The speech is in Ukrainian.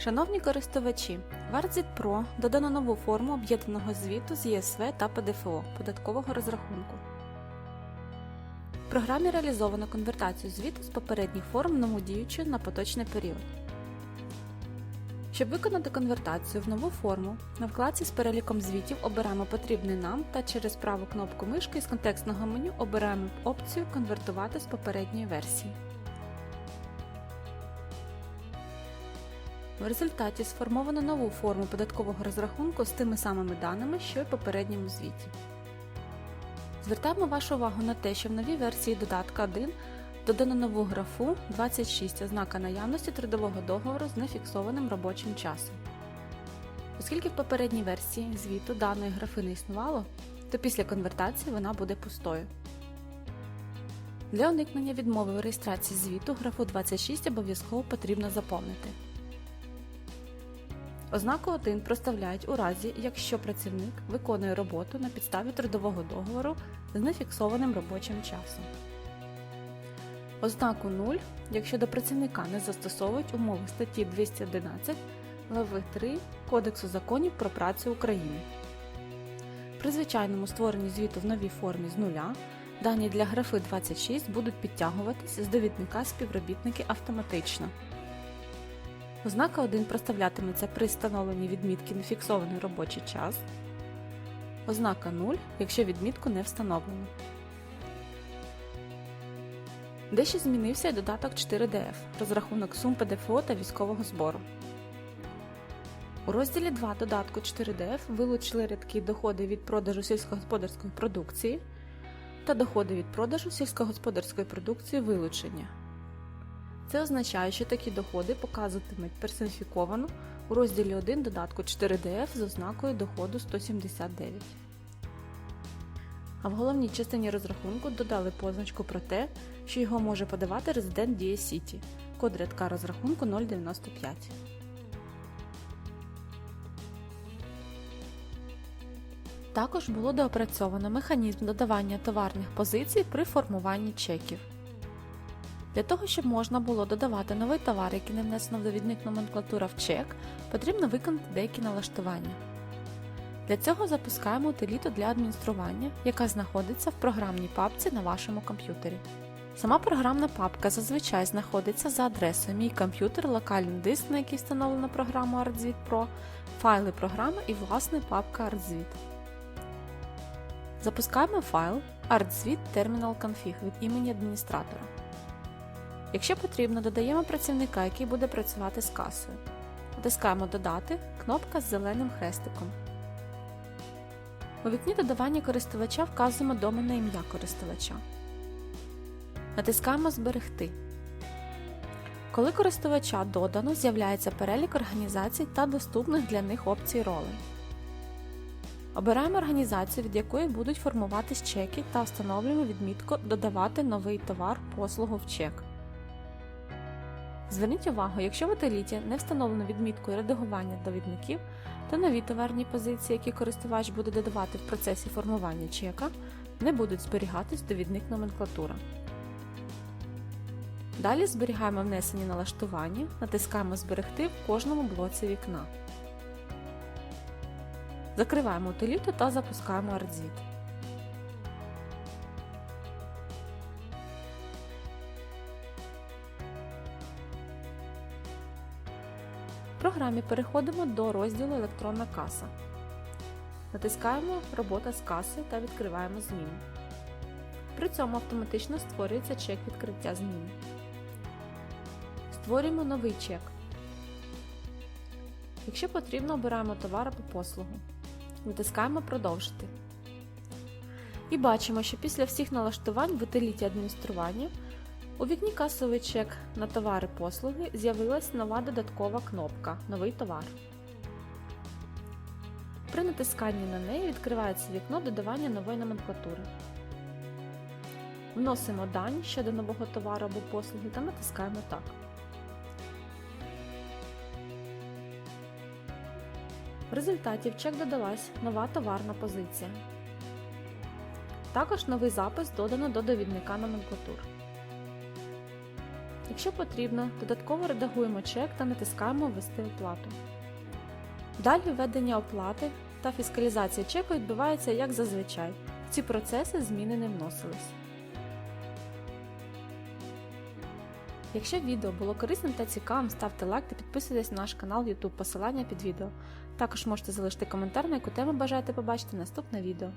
Шановні користувачі, в ArtZit Pro додано нову форму об'єднаного звіту з ЄСВ та ПДФО податкового розрахунку. В програмі реалізовано конвертацію звіту з попередніх форм нову діючу на поточний період. Щоб виконати конвертацію в нову форму, на вкладці з переліком звітів обираємо потрібний нам та через праву кнопку мишки з контекстного меню обираємо опцію Конвертувати з попередньої версії. В результаті сформовано нову форму податкового розрахунку з тими самими даними, що й в попередньому звіті. Звертаємо вашу увагу на те, що в новій версії додатка 1 додано нову графу 26 ознака наявності трудового договору з нефіксованим робочим часом. Оскільки в попередній версії звіту даної графи не існувало, то після конвертації вона буде пустою. Для уникнення відмови у реєстрації звіту графу 26 обов'язково потрібно заповнити. Ознаку 1 проставляють у разі, якщо працівник виконує роботу на підставі трудового договору з нефіксованим робочим часом. Ознаку 0, якщо до працівника не застосовують умови статті 211 глави 3 Кодексу законів про працю України. При звичайному створенні звіту в новій формі з нуля дані для графи 26 будуть підтягуватися з довідника співробітники автоматично. Ознака 1 проставлятиметься при встановленні відмітки нефіксований робочий час. Ознака 0, якщо відмітку не встановлено. Дещо змінився і додаток 4DF розрахунок сум ПДФО та військового збору. У розділі 2 додатку 4DF вилучили рядки доходи від продажу сільськогосподарської продукції та доходи від продажу сільськогосподарської продукції вилучення. Це означає, що такі доходи показуватимуть персоніфіковано у розділі 1 додатку 4DF з ознакою доходу 179. А в головній частині розрахунку додали позначку про те, що його може подавати резидент Дія Сіті, код рядка розрахунку 095. Також було доопрацьовано механізм додавання товарних позицій при формуванні чеків. Для того, щоб можна було додавати новий товар, який не внесено в довідник номенклатура в чек, потрібно виконати деякі налаштування. Для цього запускаємо утиліту для адміністрування, яка знаходиться в програмній папці на вашому комп'ютері. Сама програмна папка зазвичай знаходиться за адресою Мій комп'ютер, локальний диск, на який встановлено програму ArtZit Pro, файли програми і власне папка ArtZit. Запускаємо файл ArtZit Terminal Config від імені адміністратора. Якщо потрібно, додаємо працівника, який буде працювати з касою. Натискаємо Додати кнопка з зеленим хрестиком. У вікні додавання користувача вказуємо доменне ім'я користувача. Натискаємо Зберегти. Коли користувача додано, з'являється перелік організацій та доступних для них опцій ролей. Обираємо організацію, від якої будуть формуватись чеки та встановлюємо відмітку Додавати новий товар послугу в чек. Зверніть увагу, якщо в утиліті не встановлено відміткою редагування довідників, то нові товарні позиції, які користувач буде додавати в процесі формування чека, не будуть зберігатись довідник номенклатура. Далі зберігаємо внесені налаштування, натискаємо Зберегти в кожному блоці вікна. Закриваємо утиліту та запускаємо ArtZit. В програмі переходимо до розділу Електронна каса. Натискаємо Робота з каси та відкриваємо зміни. При цьому автоматично створюється чек відкриття зміни. Створюємо новий чек. Якщо потрібно, обираємо товар або послугу. Натискаємо Продовжити. І бачимо, що після всіх налаштувань в утиліті адміністрування у вікні касовий чек на товари послуги з'явилась нова додаткова кнопка Новий товар. При натисканні на неї відкривається вікно додавання нової номенклатури. Вносимо дані щодо нового товару або послуги та натискаємо Так. В результаті в чек додалась нова товарна позиція. Також новий запис додано до довідника номенклатур. Якщо потрібно, додатково редагуємо чек та натискаємо Ввести оплату. Далі введення оплати та фіскалізація чеку відбувається як зазвичай. В ці процеси зміни не вносились. Якщо відео було корисним та цікавим, ставте лайк та підписуйтесь на наш канал YouTube, посилання під відео. Також можете залишити коментар, на яку тему бажаєте побачити наступне відео.